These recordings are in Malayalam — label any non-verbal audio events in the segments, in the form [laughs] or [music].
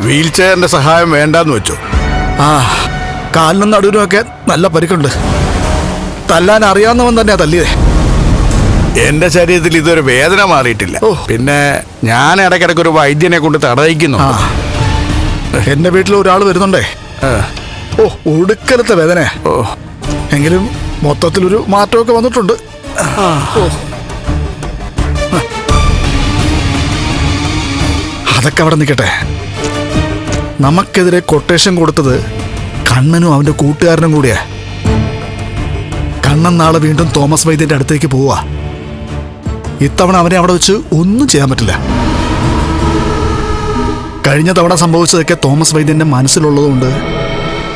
wheel ചെയറിന്റെ സഹായം വേണ്ടെന്ന് വെച്ചു. ആ കാലിനും നടുവിനുമൊക്കെ നല്ല പരിക്കുണ്ട്. തല്ലാൻ അറിയാവുന്നവൻ തന്നെയാ തല്ലിയതേ എന്റെ ശരീരത്തിൽ ഇതൊരു വേദന മാറിയിട്ടില്ല. പിന്നെ ഞാൻ ഇടയ്ക്കിടയ്ക്ക് ഒരു വൈദ്യനെ കൊണ്ട് തടയിക്കുന്നു. എന്റെ വീട്ടിൽ ഒരാൾ വരുന്നുണ്ടേ. ഓ ഒടുക്കലത്തെ വേദന ഓ. എങ്കിലും മൊത്തത്തിലൊരു മാറ്റമൊക്കെ വന്നിട്ടുണ്ട്. അതൊക്കെ അവിടെ നിൽക്കട്ടെ. നമുക്കെതിരെ കൊട്ടേഷൻ കൊടുത്തത് കണ്ണനും അവന്റെ കൂട്ടുകാരനും കൂടിയാ. കണ്ണൻ നാളെ വീണ്ടും തോമസ് വൈദ്യന്റെ അടുത്തേക്ക് പോവാ. ഇത്തവണ അവനെ അവിടെ വെച്ച് ഒന്നും ചെയ്യാൻ പറ്റില്ല. കഴിഞ്ഞ തവണ സംഭവിച്ചതൊക്കെ തോമസ് വൈദ്യന്റെ മനസ്സിലുള്ളതുകൊണ്ട്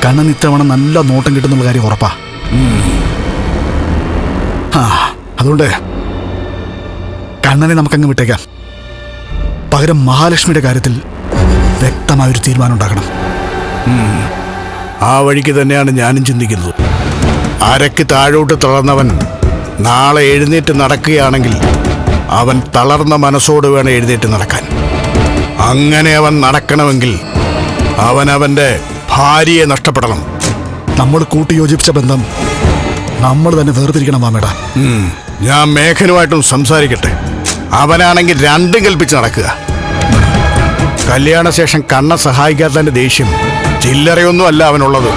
കണ്ണൻ ഇത്തവണ നല്ല നോട്ടം കിട്ടുന്നുള്ള കാര്യം ഉറപ്പാ. ആ അതുകൊണ്ട് കണ്ണനെ നമുക്കങ്ങ് വിട്ടേക്കാം. പകരം മഹാലക്ഷ്മിയുടെ കാര്യത്തിൽ വ്യക്തമായൊരു തീരുമാനം ഉണ്ടാക്കണം. ആ വഴിക്ക് തന്നെയാണ് ഞാനും ചിന്തിക്കുന്നത്. അരക്ക് താഴോട്ട് തളർന്നവൻ നാളെ എഴുന്നേറ്റ് നടക്കുകയാണെങ്കിൽ അവൻ തളർന്ന മനസ്സോട് വേണം എഴുന്നേറ്റ് നടക്കാൻ. അങ്ങനെ അവൻ നടക്കണമെങ്കിൽ അവൻ അവന്റെ ഭാര്യയെ നഷ്ടപ്പെടണം. നമ്മൾ കൂട്ടിയോജിപ്പിച്ച ബന്ധം നമ്മൾ തന്നെ വേർതിരിക്കണം മാമേട. ഞാൻ മേഘനുമായിട്ടും സംസാരിക്കട്ടെ. അവനാണെങ്കിൽ രണ്ടും കൽപ്പിച്ച് നടക്കുക. കല്യാണശേഷം കണ്ണ സഹായിക്കാത്തതിന്റെ ദേഷ്യം ചില്ലറയൊന്നും അല്ല അവനുള്ളത്.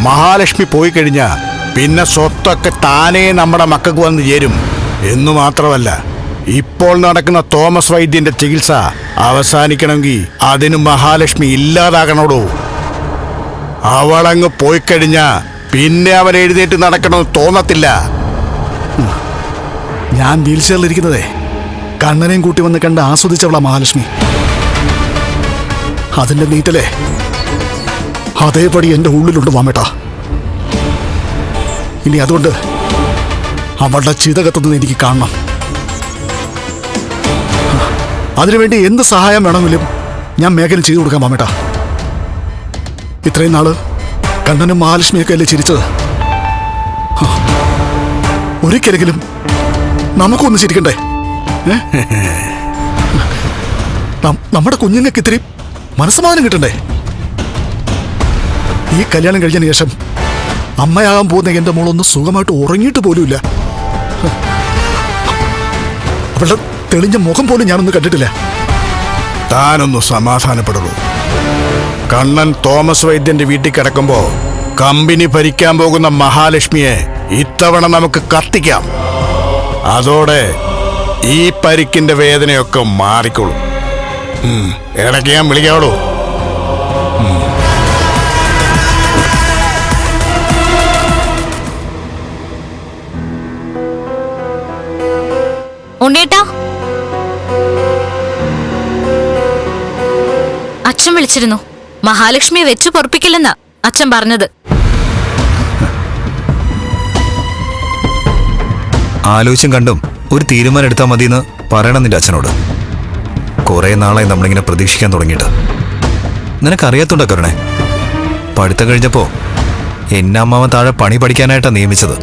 മഹാലക്ഷ്മി പോയി കഴിഞ്ഞാൽ പിന്നെ സ്വത്തൊക്കെ താനേ നമ്മുടെ മക്കൾക്ക് വന്ന് ചേരും. എന്നു മാത്രമല്ല ഇപ്പോൾ നടക്കുന്ന തോമസ് വൈദ്യന്റെ ചികിത്സ അവസാനിക്കണമെങ്കിൽ അതിന് മഹാലക്ഷ്മി ഇല്ലാതാകണോടോ? അവളങ്ങ് പോയിക്കഴിഞ്ഞാൽ കഴിഞ്ഞാ പിന്നെ അവൻ എഴുന്നേറ്റ് നടക്കണമെന്ന് തോന്നത്തില്ല. ഞാൻ വീൽ ചെയറിലിരിക്കുന്നതേ കണ്ണനെയും കൂട്ടി വന്ന് കണ്ട് ആസ്വദിച്ചവളാ മഹാലക്ഷ്മി. അതിന്റെ നീറ്റലേ? അതേപടി എന്റെ ഉള്ളിലുണ്ട് മാമേട്ടാ. ഇനി അതുകൊണ്ട് അവളുടെ ചിതകത്തുനിന്ന് എനിക്ക് കാണണം. അതിനുവേണ്ടി എന്ത് സഹായം വേണമെങ്കിലും ഞാൻ മേഖല ചെയ്തു കൊടുക്കാം മാമേട്ടാ. ഇത്രയും നാൾ കണ്ണനും മഹാലക്ഷ്മിയൊക്കെ അല്ലേ ചിരിച്ചത്. ഒരിക്കലെങ്കിലും നമുക്കൊന്ന് ചിരിക്കണ്ടേ? നമ്മുടെ കുഞ്ഞുങ്ങൾക്ക് ഇത്തിരി മനസ്സമാധാനം കിട്ടണ്ടേ? ഈ കല്യാണം കഴിഞ്ഞതിന് ശേഷം അമ്മയാകാൻ പോകുന്ന എന്റെ മോളൊന്ന് സുഖമായിട്ട് ഉറങ്ങിയിട്ട് പോലുമില്ല. അവളുടെ തെളിഞ്ഞ മുഖം പോലും ഞാനൊന്ന് കണ്ടിട്ടില്ല. താനൊന്ന് സമാധാനപ്പെടുള്ളൂ കണ്ണൻ തോമസ് വൈദ്യന്റെ വീട്ടിൽ കിടക്കുമ്പോ കമ്പനി ഭരിക്കാൻ പോകുന്ന മഹാലക്ഷ്മിയെ ഇത്തവണ നമുക്ക് കത്തിക്കാം. അതോടെ ഈ പരിക്കിന്റെ വേദനയൊക്കെ മാറിക്കോളും. ഇടയ്ക്ക് ഞാൻ വിളിക്കാവളൂ. ഉണ്ണേട്ടാ അച്ഛൻ വിളിച്ചിരുന്നു. മഹാലക്ഷ്മിയെ വെച്ചു പൊറപ്പിക്കില്ലെന്നാ അച്ഛൻ പറഞ്ഞത്. ആലോചിച്ചും കണ്ടും ഒരു തീരുമാനം എടുത്താൽ മതിയെന്ന് പറയണം നിന്റെ അച്ഛനോട്. കുറേ നാളായി നമ്മളിങ്ങനെ പ്രതീക്ഷിക്കാൻ തുടങ്ങിയിട്ട്. നിനക്കറിയാത്തോണ്ട കരുണേ. പഠിത്തം കഴിഞ്ഞപ്പോ എന്നെ അമ്മാവൻ താഴെ പണി പഠിക്കാനായിട്ടാണ് നിയമിച്ചത്.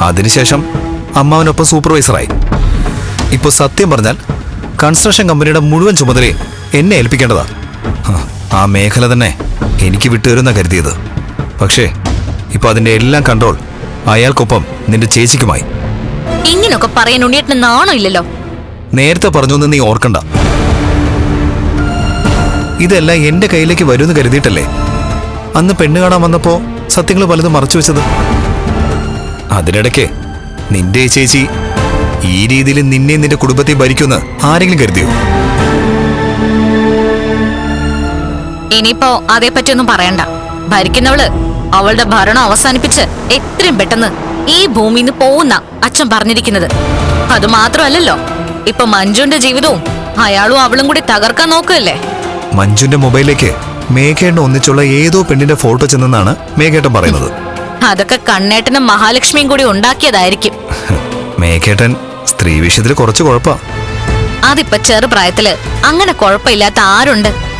അതിനുശേഷം അമ്മാവനൊപ്പം സൂപ്പർവൈസറായി. ഇപ്പോൾ സത്യം പറഞ്ഞാൽ കൺസ്ട്രക്ഷൻ കമ്പനിയുടെ മുഴുവൻ ചുമതലയും എന്നെ ഏൽപ്പിക്കേണ്ടതാ. ഹ, ആ മേഖല തന്നെ എനിക്ക് വിട്ടുതരുന്ന കരുതിയത്. പക്ഷേ ഇപ്പൊ അതിന്റെ എല്ലാം കൺട്രോൾ അയാൾക്കൊപ്പം നിന്റെ ചേച്ചിക്കുമായി. ഇങ്ങനൊക്കെ പറയാൻ ഉണ്ണിയേട്ടന് നാണോ ഇല്ലല്ലോ? നേരത്തെ പറഞ്ഞു നീ ഓർക്കണ്ട. ഇതെല്ലാം എന്റെ കയ്യിലേക്ക് വരുമെന്ന് കരുതിയിട്ടല്ലേ? അന്ന് പെണ്ണ് കാണാൻ വന്നപ്പോ സത്യങ്ങൾ പലതും മറച്ചു വെച്ചത്. അതിനിടയ്ക്ക് നിന്റെ ചേച്ചി ഈ രീതിയിൽ നിന്നെ നിന്റെ കുടുംബത്തെ ഭരിക്കുമെന്ന് ആരെങ്കിലും കരുതിയോ? ഇനിയിപ്പോ അതേപ്പറ്റിയൊന്നും പറയണ്ട. ഭരിക്കുന്നവൾ അവളുടെ ഭരണം അവസാനിപ്പിച്ച് എത്രയും പെട്ടെന്ന് ഈ ഭൂമിയിൽ നിന്ന് പോകുന്ന അച്ഛൻ പറഞ്ഞിരിക്കുന്നത്. അത് മാത്രമല്ലല്ലോ ഇപ്പൊ മഞ്ജുന്റെ ജീവിതവും അയാളും അവളും കൂടി തകർക്കാൻ നോക്കുകയല്ലേ? മഞ്ജുന്റെ മൊബൈലിലേക്ക് മേഘേട്ടൻ ഒന്നിച്ചുള്ള ഏതോ പെണ്ണിന്റെ ഫോട്ടോ ചെന്നെന്നാണ് മേഘേട്ടൻ പറയുന്നത്. അതൊക്കെ കണ്ണേട്ടനും മഹാലക്ഷ്മിയും കൂടി ഉണ്ടാക്കിയതായിരിക്കും. [laughs] മേഘേട്ടൻ സ്ത്രീ വിഷയത്തിൽ കുറച്ച് കുഴപ്പാ. അതിപ്പോ ചെറുപ്രായത്തിൽ അങ്ങനെ കുഴപ്പമില്ലാത്ത ആരുണ്ട്?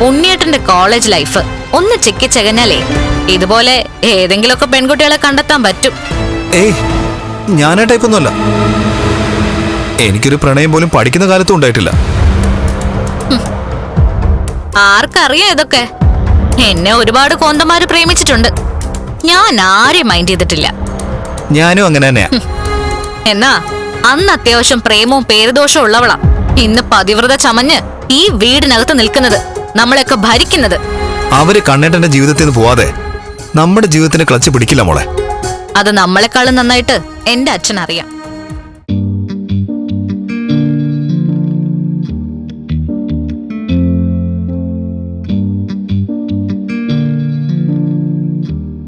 ഉണ്ണിയേട്ടന്റെ കോളേജ് ലൈഫ് ഒന്ന് ചെക്കി ചകഞ്ഞാലേ ഇതുപോലെ ഏതെങ്കിലുമൊക്കെ പെൺകുട്ടികളെ കണ്ടെത്താൻ പറ്റും. ഏയ് ഞാനാ ടൈപ്പൊന്നുമല്ല എനിക്കൊരു പ്രണയം പോലും പഠിക്കുന്ന കാലത്തും ഉണ്ടായിട്ടില്ല. ആർക്കറിയാം ഇതൊക്കെ? എന്നെ ഒരുപാട് കോന്തമാര് പ്രേമിച്ചിട്ടുണ്ട്. ഞാൻ ആരെയും മൈൻഡ് ചെയ്തിട്ടില്ല. ഞാനും അങ്ങനെ തന്നെയാ. എന്നാ അന്ന് അത്യാവശ്യം പ്രേമവും പേരുദോഷവും ഉള്ളവളാ. ഇന്ന് പതിവ്രത ചമഞ്ഞ് ഈ വീടിനകത്ത് നിൽക്കുന്നത്. നമ്മളെയൊക്കെ ഭരിക്കുന്നത്. അവർ കണ്ണേട്ടന്റെ ജീവിതത്തിൽ നിന്ന് പോവാതെ നമ്മുടെ ജീവിതത്തിന് ക്ലച്ച് പിടിക്കില്ല മോളെ. അത് നമ്മളെക്കാളും നന്നായിട്ട് എന്റെ അച്ഛൻ അറിയാം